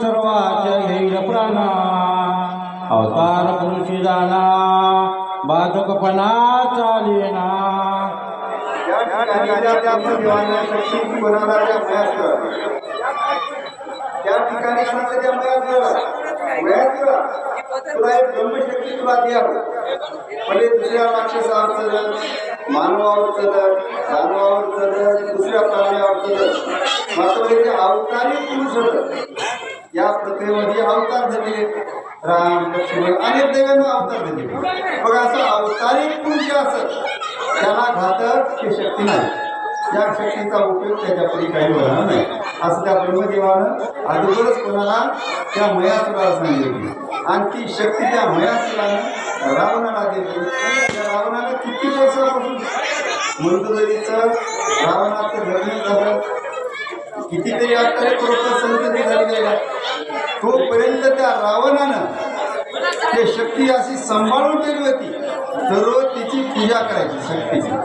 सर्वाच्या प्राणा अवतार पुरुषी जाना बाधकपणा चालेना त्या ठिकाणी सांगते त्या तुला एक ब्रह्मशक्ती तुला द्या म्हणजे दुसऱ्या राक्षसावर मानवावर चढत दानवावर दुसऱ्या प्राण्यावर मात्र हे अवतारी पुरुष होत. या प्रक्रियेमध्ये अवतार झाले. राम लक्ष्मण अनेक देवांना अवतार झाले. मग असं अवतारिक पुरुष असत त्याला घातक ती शक्ती नाही. त्या शक्तीचा उपयोग त्याच्यापैकी काही होणार नाही. असं त्या ब्रह्मदेवानं अगोदरच कोणाला त्या मयासुराला सांगितली. आणि ती शक्ती त्या मयासुरानं रावणाला दिली. त्या रावणाला किती वर्षापासून? मंदोदरीचं रावणाचं लग्न झालं. कितीतरी आता बरोबर संतती झालेल्या तोपर्यंत त्या रावणानं ते शक्ती अशी सांभाळून ठेवली होती. दररोज तिची पूजा करायची शक्तीची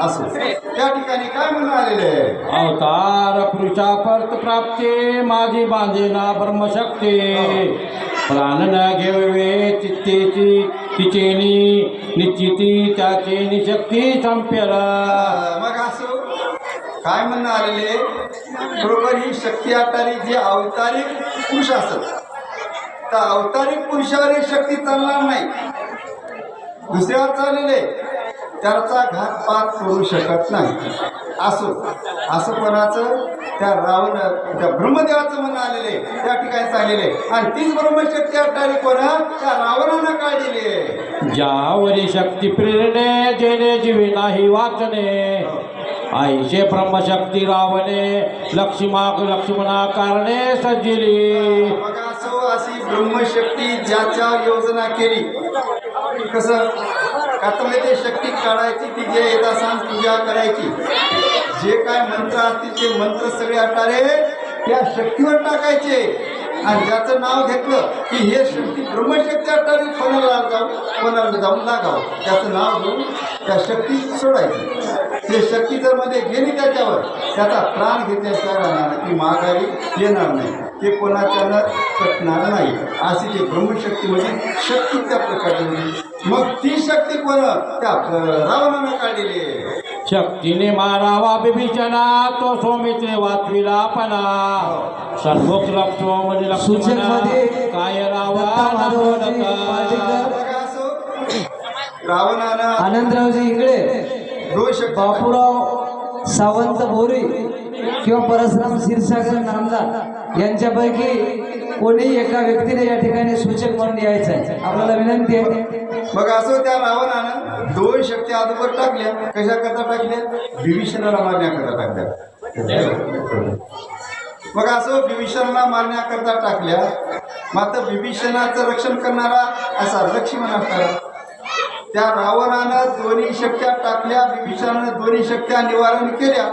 असं. त्या ठिकाणी काय आहे? अवतार पुरुषा परत प्राप्ते माझी बांधेना ब्रह्मशक्ती. प्राण न घेवे चित्तेची तिचेनी निश्चिती त्याचे निशक्ती संपेला मग असं काय म्हणणं आलेले बरोबर ही शक्ती आटारी जी अवतारिक पुरुष असत तर अवतारिक पुरुषावर ही शक्ती चालणार नाही. दुसऱ्यावर चाललेले त्याचा घातपात करू शकत नाही. असो असं कोणाचं त्या रावण त्या ब्रह्मदेवाचं म्हणणं आलेले त्या ठिकाणी चाललेले आणि तीच ब्रह्मशक्ती आटारी कोणा त्या रावणानं काढलेली आहे. ज्यावरी शक्ती प्रेरणे जेणे जीवे नाही वाचणे. आईचे ब्रह्मशक्ती रावणे लक्ष्मा लक्ष्मणा कारणे सज्जिली. अशी ब्रह्मशक्ती ज्याच्या योजना केली. कसं? का ते शक्ती काढायची ती जे येता सांग पूजा करायची. जे काय मंत्र असतील ते मंत्र सगळे अटारे त्या शक्तीवर टाकायचे. आणि ज्याचं नाव घेतलं की हे शक्ती ब्रह्मशक्ती अटारी कोणाला जाऊ कोणाला जाऊन लागावं? त्याचं नाव घेऊन त्या शक्ती सोडायची. ते शक्ती जर मध्ये गेली त्याच्यावर त्याचा प्राण घेतल्याशिवाय राहणार नाही. ती माघारी येणार नाही. ते कोणाच्यानं कटणार नाही. अशी ती ब्रह्मशक्ती म्हणजे शक्ती त्या प्रकारची होती मग ती शक्ती कोण? त्या रावणानं काढलेली आहे. शक्तीने मारावा बिभीषणा तो सौमित्रे वाचविला पणा म्हणजे लक्ष्मण सूचकमध्ये काय रावा दत्ता माधवजी नका. पाटीलकर. बघा असो, रावणानं आनंदरावजी इकडे. बापूराव सावंत बोरी किंवा परशुराम क्षीरसागर नामदार यांच्यापैकी कोणी एका व्यक्तीने या ठिकाणी सूचक म्हणून यायचं आहे. आपल्याला विनंती आहे. मग असो त्या रावणानं दोन शक्ती आजवर टाकल्या. कशा करता टाकल्या? विभीषणाला मारण्याकरता टाकल्या. मग असो विभीषणाला मारण्याकरता टाकल्या. मात्र विभीषणाचं रक्षण करणारा असा लक्ष्मण असणारा. त्या रावणानं दोन्ही शक्त्या टाकल्या विभीषणानं दोन्ही शक्त्या निवारण केल्या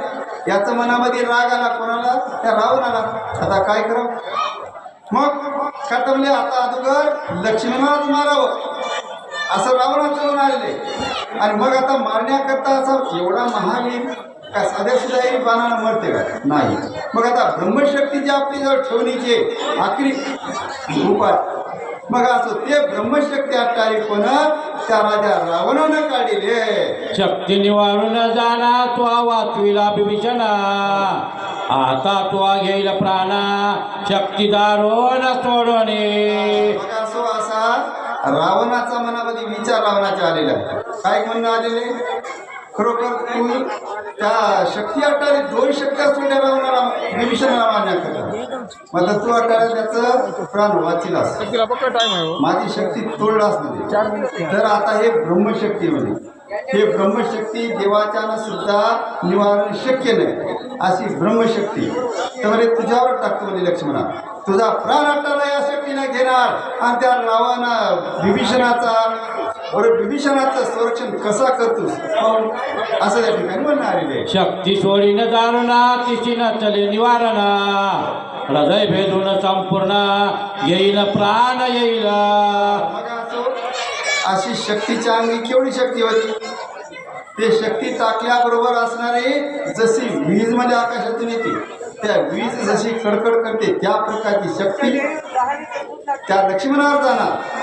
याचं मनामध्ये राग आला कोणाला? त्या रावणाला आता काय करावं? मग का म्हणले आता अगोदर लक्ष्मणालाच मारावं. असं रावणाचं म्हणून आलेले आणि मग आता मारण्याकरता असा एवढा महावीर का साध्या सुद्धा बाणाला मरते का? नाही. मग आता ब्रह्मशक्ती जी आपली जवळ ठेवणीचे आखरी रूप मग असं ते ब्रह्मशक्ती अट्टारी पण त्या राजा रावणानं काढले. शक्ती निवारून जाना तो वाचविला बिभीषणा आता तो घेईल प्राणा शक्ती दारोन सोडणे. मग असो असा रावणाचा मनामध्ये विचार रावणाचे आलेला. काय म्हणणं आलेले? खरोखर तू त्या शक्ती अट्टारी दोन शक्त्या सोडल्या रावणाला विभीषणाला अट्टारी त्याचं प्राण वाचिलास माझी शक्ती तोडलाच नाही. तर आता हे ब्रह्मशक्ती म्हणजे हे ब्रह्मशक्ती देवाच्यानं सुद्धा निवारण शक्य नाही. अशी ब्रह्मशक्ती. तर म्हणजे तुझ्यावर टाकतो म्हणजे लक्ष्मणा. तुझा प्राण अट्टाला या शक्तीने घेणार. आणि त्या रावाना विभीषणाचा बरं विभीषणाचं संरक्षण कसा करतोस. असं त्या ठिकाणी म्हणणं आलेले आहे. शक्ती सोडीन जाणूना तिची न चले निवारणा. हृदय भेदून संपूर्ण येईल प्राण येईल. मग अशी शक्तीच्या अंगी केवढी शक्ती होती? ते शक्ती टाकल्याबरोबर असणारे जशी वीजमध्ये आकाशातून येते त्या वीज जशी कडकड करते त्या प्रकारची शक्ती त्या लक्ष्मणावर जाणार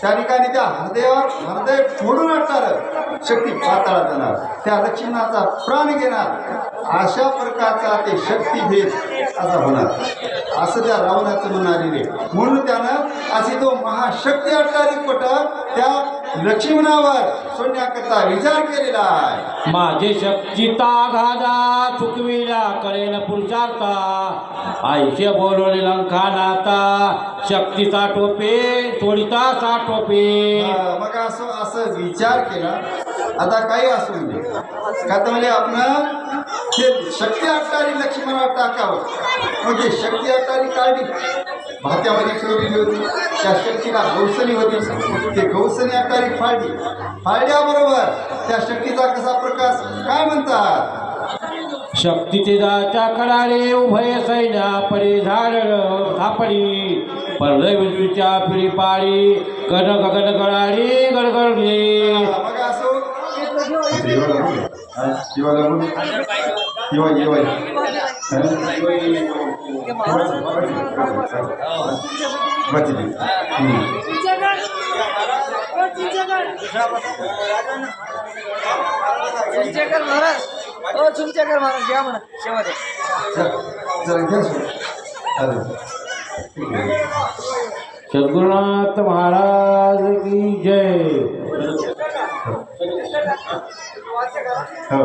त्या ठिकाणी त्या हृदयावर हृदय फोडून आणणार शक्ती पाताळात जाणार. त्या लक्ष्मणाचा प्राण घेणार. अशा प्रकारचा ते शक्ती भेद असा होणार. असं त्या रावणाचं म्हणालेले म्हणून त्यानं अशी तो महाशक्ती अट्टारी पट त्या लक्ष्मणावर सोडण्याकरता विचार केलेला आहे. माझे शक्तीता गादा चुकविला कळेन पुरुषार्था. आईचे बोलवले लंकानाता शक्तीचा टोपे सोडिता सा टोपे मग असं असं विचार केला. आता काही असू दे. का तर म्हणजे आपण ते शक्ती अट्टारी लक्ष्मणावर टाकावं म्हणजे शक्ती अट्टारी काढली भात्यामध्ये ठेवलेली होती त्या शक्तीला गौसनी होती. ते गौसनी अट्टारी फाडली फाडल्याबरोबर त्या शक्तीचा कसा प्रकाश? काय म्हणतात? शक्तीचे जाच्या कडाळे उभय सैन्या पडे झाड धापडी परलय विजूच्या पिढी पाळी गण गगन गळाळी गडगडली ಇವಾಗ ಇವಾಗ ಇವಾಗ बोल शिवा चिंचेकर महाराज. हो चिंचेकर महाराज घ्या म्हणा शेवट सद्गुरुनाथ महाराज की जय. हो.